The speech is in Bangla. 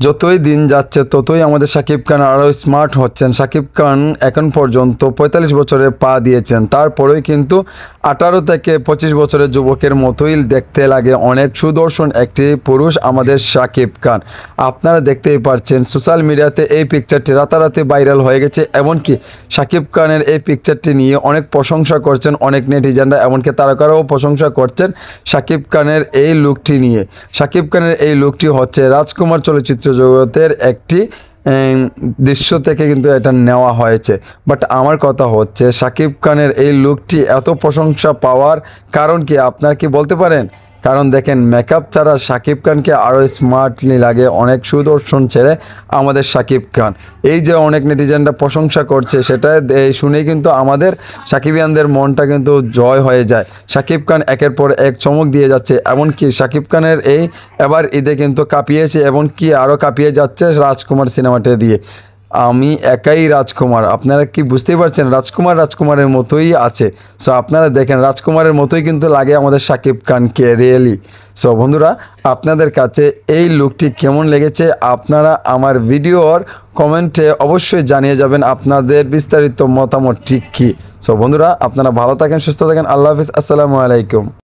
যতই দিন যাচ্ছে, ততই আমাদের সাকিব খান আরও স্মার্ট হচ্ছেন। সাকিব খান এখন পর্যন্ত পঁয়তাল্লিশ বছরে পা দিয়েছেন। তারপরেই কিন্তু আঠারো থেকে পঁচিশ বছরের যুবকের মতোই দেখতে লাগে অনেক সুদর্শন একটি পুরুষ আমাদের সাকিব খান। আপনারা দেখতেই পাচ্ছেন সোশ্যাল মিডিয়াতে এই পিকচারটি রাতারাতি ভাইরাল হয়ে গেছে। এমনকি সাকিব খানের এই পিকচারটি নিয়ে অনেক প্রশংসা করছেন অনেক নেটিজেনরা এমনকি তারকারাও প্রশংসা করছেন সাকিব খানের এই লুকটি নিয়ে। সাকিব খানের এই লুকটি হচ্ছে রাজকুমার চলচ্চিত্র জগতের একটি দৃশ্য থেকে কিন্তু এটা নেওয়া হয়েছে। বাট আমার কথা হচ্ছে, সাকিব খানের এই লুকটি এত প্রশংসা পাওয়ার কারণ কি? আপনার কি বলতে পারেন? কারণ দেখেন মেকআপ ছাড়া সাকিব খানকে আরও স্মার্টলি লাগে অনেক সুদর্শন ছেড়ে আমাদের সাকিব খান। এই যে অনেক নেটিজেনরা প্রশংসা করছে, সেটা শুনেই কিন্তু আমাদের সাকিবিয়ানদের মনটা কিন্তু জয় হয়ে যায়। সাকিব খান একের পর এক চমক দিয়ে যাচ্ছে, এমনকি সাকিব খানের এই এবার ঈদে কিন্তু কাঁপিয়েছে, এবং কি আরও কাঁপিয়ে যাচ্ছে রাজকুমার সিনেমাটা দিয়ে। আমি একাই রাজকুমার। আপনারা কি বুঝতেই পারছেন? রাজকুমার রাজকুমারের মতোই আছে। সো আপনারা দেখেন, রাজকুমারের মতোই কিন্তু লাগে আমাদের সাকিব খানকে রিয়েলি। সো বন্ধুরা, আপনাদের কাছে এই লুকটি কেমন লেগেছে আপনারা আমার ভিডিওর কমেন্টে অবশ্যই জানিয়ে যাবেন আপনাদের বিস্তারিত মতামত ঠিক কী। সো বন্ধুরা, আপনারা ভালো থাকেন, সুস্থ থাকেন, আল্লাহ হাফিজ, আসসালামু আলাইকুম।